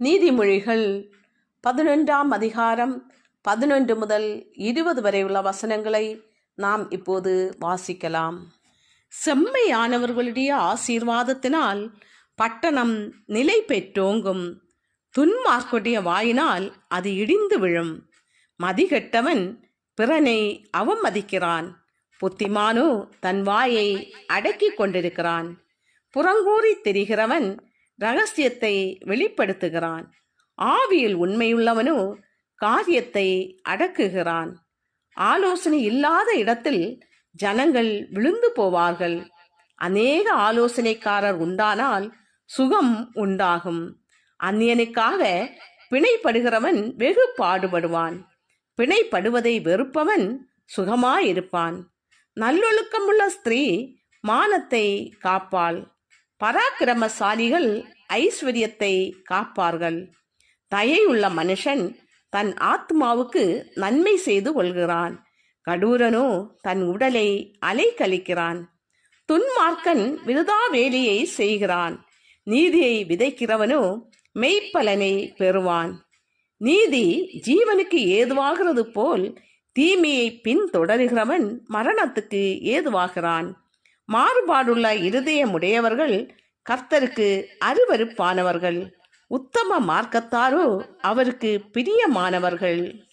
நீதிமொழிகள் பதினொன்றாம் அதிகாரம் பதினொன்று முதல் இருபது வரை உள்ள வசனங்களை நாம் இப்போது வாசிக்கலாம். செம்மையானவர்களுடைய ஆசீர்வாதத்தினால் பட்டணம் நிலை பெற்றோங்கும் துன்மார்க்குடைய வாயினால் அது இடிந்து விழும். மதிகெட்டவன் பிறனை அவமதிக்கிறான். புத்திமானோ தன் வாயை அடக்கிக் கொண்டிருக்கிறான். புறங்கூறி தெரிகிறவன் ரகசியத்தை வெளிப்படுத்துகிறான். ஆவியில் உண்மையுள்ளவனோ காரியத்தை அடக்குகிறான். ஆலோசனை இல்லாத இடத்தில் ஜனங்கள் விழுந்து போவார்கள். அநேக ஆலோசனைக்காரர் உண்டானால் சுகம் உண்டாகும். அந்நியனுக்காக பிணைப்படுகிறவன் வெகு பாடுபடுவான். பிணைப்படுவதை வெறுப்பவன் சுகமாயிருப்பான். நல்லொழுக்கமுள்ள ஸ்திரீ மானத்தை காப்பாள். பராக்கிரமசாலிகள் ஐஸ்வர்யத்தை காப்பார்கள். தயையுள்ள மனுஷன் தன் ஆத்மாவுக்கு நன்மை செய்து கொள்கிறான். கடூரனோ தன் உடலை அலைக்கழிக்கிறான் துன்மார்க்கன் விருதா வேலையை செய்கிறான். நீதியை விதைக்கிறவனோ மெய்ப்பலனை பெறுவான். நீதி ஜீவனுக்கு ஏதுவாகிறது போல் தீமையை பின்தொடருகிறவன் மரணத்துக்கு ஏதுவாகிறான். மாறுபாடுள்ள இருதயமுடையவர்கள் கர்த்தருக்கு அருவருப்பானவர்கள். உத்தம மார்க்கத்தாரோ அவருக்கு பிரியமானவர்கள்.